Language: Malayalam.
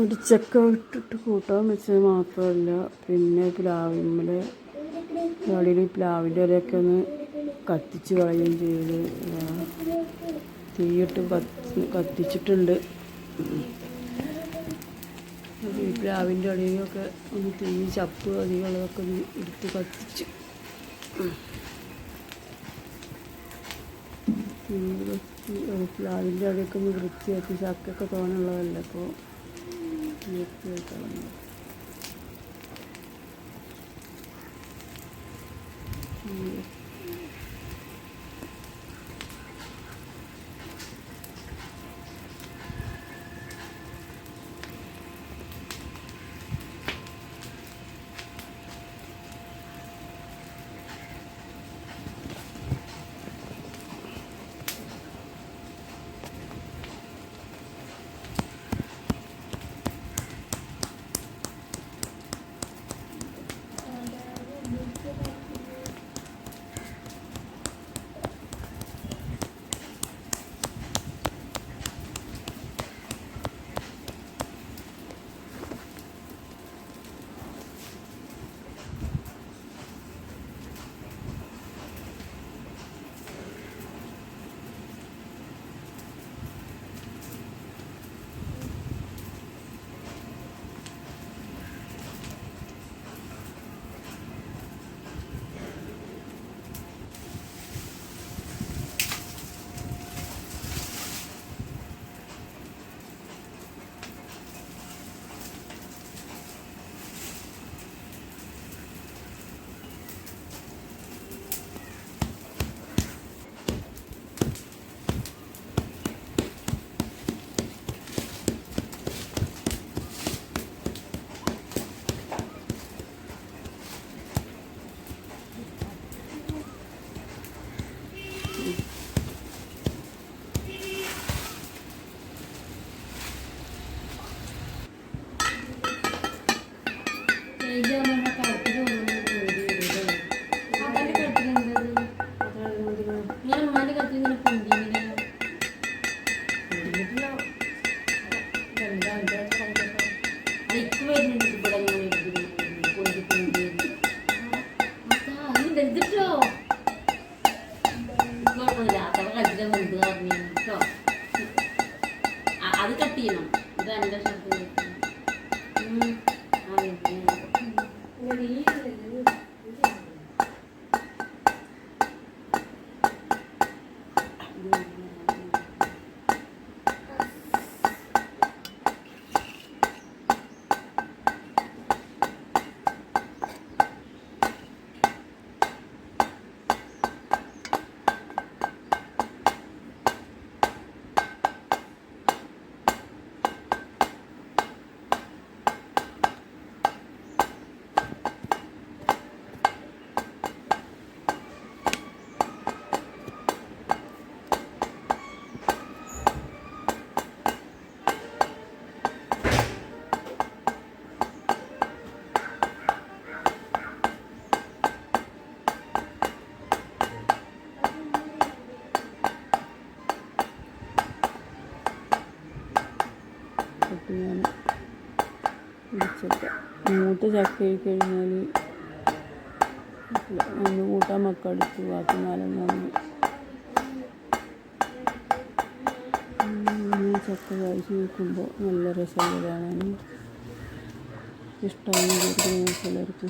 ഇടിച്ചക്ക ഇട്ടിട്ട് കൂട്ടാൻ വെച്ചത് മാത്രമല്ല പിന്നെ പ്ലാവിമ്മൽ വെളിയിൽ പ്ലാവിന്റെ ഇലയൊക്കെ ഒന്ന് കത്തിച്ച് കളയുകയും ചെയ്ത് തീയിട്ട് കത്തി കത്തിച്ചിട്ടുണ്ട്. ഈ പ്ലാവിന്റെ ഇടയിലൊക്കെ ഒന്ന് തീ ചപ്പ് അധികമുള്ളതൊക്കെ ഒന്ന് എടുത്ത് കത്തിച്ച്. തീ ഒരു പ്ലാവിന്റെ ഇടയൊക്കെ ഒന്ന് വൃത്തിയാക്കി ചക്കൊക്കെ തോന്നുള്ളതല്ല അപ്പോൾ yapıyor tamam. Şimdi അതാ, കേട്ടോ. ചെയ്യണം. ഇത് എന്റെ ഷർട്ട് ആ Yeah. ഞാൻ ഇടിച്ചക്ക മൂത്ത ചക്ക ആയി കഴിഞ്ഞാൽ ഒന്ന് കൂട്ടാൻ മക്കളെടുത്ത് ബാക്കി നാലെണ്ണം ചക്ക കഴിച്ച് വെക്കുമ്പോൾ നല്ല രസമുള്ള കാണാൻ ഇഷ്ടമാണ് ചിലർക്ക്.